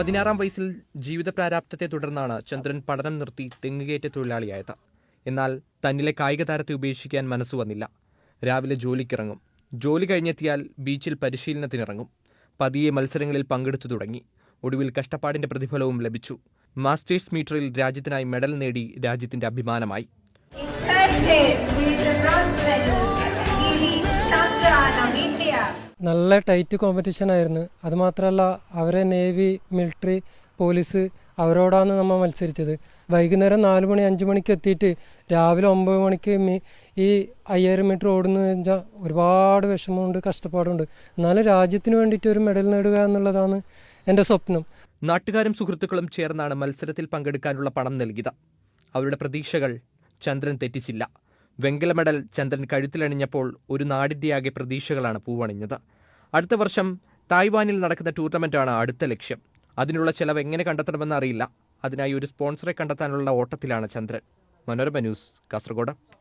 പതിനാറാം വയസ്സിൽ ജീവിത പ്രാരാപ്തത്തെ തുടർന്നാണ് ചന്ദ്രൻ പഠനം നിർത്തി തെങ്ങുകയറ്റ തൊഴിലാളിയായത്. എന്നാൽ തന്നിലെ കായിക താരത്തെ ഉപേക്ഷിക്കാൻ മനസ്സു വന്നില്ല. രാവിലെ ജോലിക്കിറങ്ങും. ജോലി കഴിഞ്ഞെത്തിയാൽ ബീച്ചിൽ പരിശീലനത്തിനിറങ്ങും. പതിയെ മത്സരങ്ങളിൽ പങ്കെടുത്തു തുടങ്ങി. ഒടുവിൽ കഷ്ടപ്പാടിന്റെ പ്രതിഫലവും ലഭിച്ചു. മാസ്റ്റേഴ്സ് മീറ്ററിൽ രാജ്യത്തിനായി മെഡൽ നേടി രാജ്യത്തിന്റെ അഭിമാനമായി. നല്ല ടൈറ്റ് കോമ്പറ്റീഷൻ ആയിരുന്നു. അതുമാത്രമല്ല അവരെ നേവി മിലിറ്ററി പോലീസ് അവരോടാണ് നമ്മൾ മത്സരിച്ചത്. വൈകുന്നേരം നാല് മണി അഞ്ച് മണിക്ക് എത്തിയിട്ട് രാവിലെ ഒമ്പത് മണിക്ക് ഈ അയ്യായിരം മീറ്റർ ഓടുന്നു വെച്ചാൽ ഒരുപാട് വിഷമമുണ്ട് കഷ്ടപ്പാടുണ്ട്. എന്നാലും രാജ്യത്തിന് വേണ്ടിയിട്ട് ഒരു മെഡൽ നേടുക എന്നുള്ളതാണ് എന്റെ സ്വപ്നം. നാട്ടുകാരും സുഹൃത്തുക്കളും ചേർന്നാണ് മത്സരത്തിൽ പങ്കെടുക്കാനുള്ള പണം നൽകിയത്. അവരുടെ പ്രതീക്ഷകൾ ചന്ദ്രൻ തെറ്റിച്ചില്ല. വെങ്കല മെഡൽ ചന്ദ്രൻ കഴുത്തിലണിഞ്ഞപ്പോൾ ഒരു നാടിന്റെ ആകെ പ്രതീക്ഷകളാണ് പൂവണിഞ്ഞത്. അടുത്ത വർഷം തായ്വാനിൽ നടക്കുന്ന ടൂർണമെന്റാണ് അടുത്ത ലക്ഷ്യം. അതിനുള്ള ചെലവ് എങ്ങനെ കണ്ടെത്തണമെന്ന് അറിയില്ല. അതിനായി ഒരു സ്പോൺസറെ കണ്ടെത്താനുള്ള ഓട്ടത്തിലാണ് ചന്ദ്രൻ. മനോരമ ന്യൂസ് കാസർഗോഡ്.